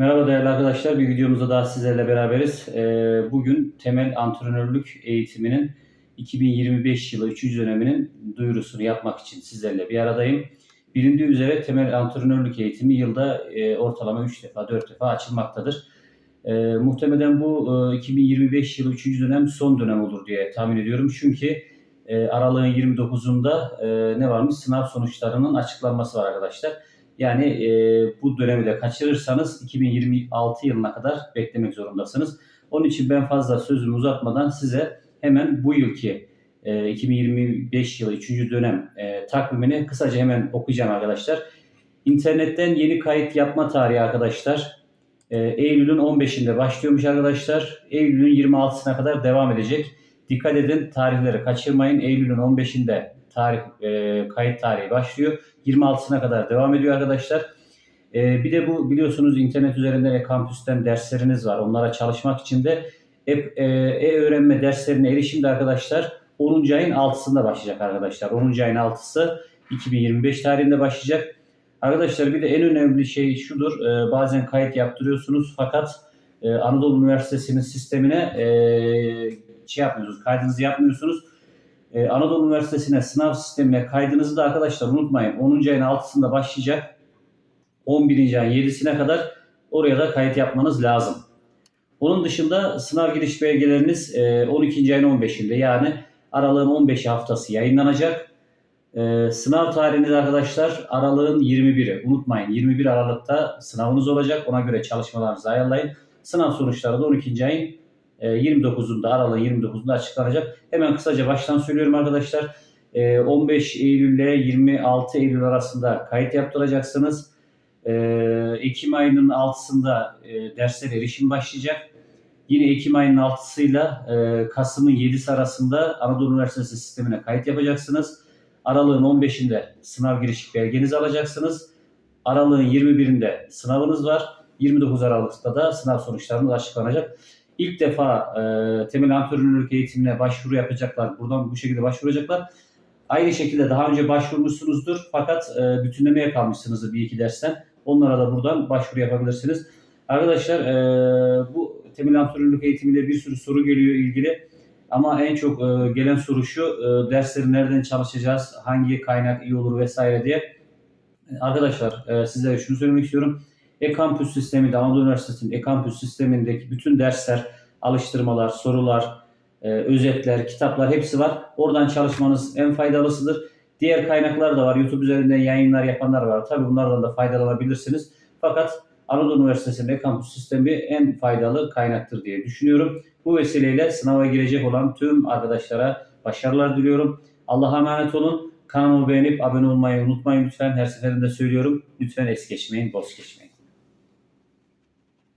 Merhaba değerli arkadaşlar. Bir videomuzda daha sizlerle beraberiz. Ee, Bugün temel antrenörlük eğitiminin 2025 yılı 3. döneminin duyurusunu yapmak için sizlerle bir aradayım. Bilindiği üzere temel antrenörlük eğitimi yılda e, ortalama 3 defa 4 defa açılmaktadır. E, muhtemelen bu e, 2025 yılı 3. dönem son dönem olur diye tahmin ediyorum. Çünkü e, aralığın 29'unda e, ne varmış? Sınav sonuçlarının açıklanması var arkadaşlar. Yani e, bu dönemi de kaçırırsanız 2026 yılına kadar beklemek zorundasınız. Onun için ben fazla sözümü uzatmadan size hemen bu yılki e, 2025 yılı 3. dönem e, takvimini kısaca hemen okuyacağım arkadaşlar. İnternetten yeni kayıt yapma tarihi arkadaşlar. E, Eylül'ün 15'inde başlıyormuş arkadaşlar. Eylül'ün 26'sına kadar devam edecek. Dikkat edin tarihleri kaçırmayın. Eylül'ün 15'inde tarih e, kayıt tarihi başlıyor. 26'sına kadar devam ediyor arkadaşlar. E, bir de bu biliyorsunuz internet üzerinden e-kampüsten dersleriniz var. Onlara çalışmak için de e, e, e-öğrenme derslerine erişim de arkadaşlar 10. ayın 6'sında başlayacak arkadaşlar. 10. ayın 6'sı 2025 tarihinde başlayacak. Arkadaşlar bir de en önemli şey şudur. E, bazen kayıt yaptırıyorsunuz fakat e, Anadolu Üniversitesi'nin sistemine e, şey yapmıyorsunuz, kaydınızı yapmıyorsunuz. Ee, Anadolu Üniversitesi'ne sınav sistemine kaydınızı da arkadaşlar unutmayın. 10. ayın 6'sında başlayacak. 11. ayın 7'sine kadar oraya da kayıt yapmanız lazım. Onun dışında sınav giriş belgeleriniz e, 12. ayın 15'inde yani aralığın 15 haftası yayınlanacak. E, sınav tarihiniz arkadaşlar aralığın 21'i. Unutmayın 21 Aralık'ta sınavınız olacak. Ona göre çalışmalarınızı ayarlayın. Sınav sonuçları da 12. ayın 29'unda e, aralığın 29'unda açıklanacak. Hemen kısaca baştan söylüyorum arkadaşlar. 15 e, Eylül ile 26 Eylül arasında kayıt yaptıracaksınız. E, Ekim ayının 6'sında derslere erişim başlayacak. Yine Ekim ayının 6'sıyla Kasım'ın 7'si arasında Anadolu Üniversitesi sistemine kayıt yapacaksınız. Aralığın 15'inde sınav giriş belgenizi alacaksınız. Aralığın 21'inde sınavınız var. 29 Aralık'ta da sınav sonuçlarınız açıklanacak. İlk defa e, temel antrenörlük eğitimine başvuru yapacaklar. Buradan bu şekilde başvuracaklar. Aynı şekilde daha önce başvurmuşsunuzdur fakat e, bütünlemeye kalmışsınızdır bir iki dersten. Onlara da buradan başvuru yapabilirsiniz. Arkadaşlar e, bu temel antrenörlük eğitimiyle bir sürü soru geliyor ilgili. Ama en çok e, gelen soru şu, e, dersleri nereden çalışacağız, hangi kaynak iyi olur vesaire diye. Arkadaşlar e, sizlere şunu söylemek istiyorum. E-Kampüs sistemi Anadolu Üniversitesi'nin E-Kampüs sistemindeki bütün dersler, alıştırmalar, sorular, e, özetler, kitaplar hepsi var. Oradan çalışmanız en faydalısıdır. Diğer kaynaklar da var. YouTube üzerinden yayınlar yapanlar var. Tabii bunlardan da faydalanabilirsiniz. Fakat Anadolu Üniversitesi'nin e-kampüs sistemi en faydalı kaynaktır diye düşünüyorum. Bu vesileyle sınava girecek olan tüm arkadaşlara başarılar diliyorum. Allah'a emanet olun. Kanalımı beğenip abone olmayı unutmayın lütfen. Her seferinde söylüyorum. Lütfen es geçmeyin, boş geçmeyin.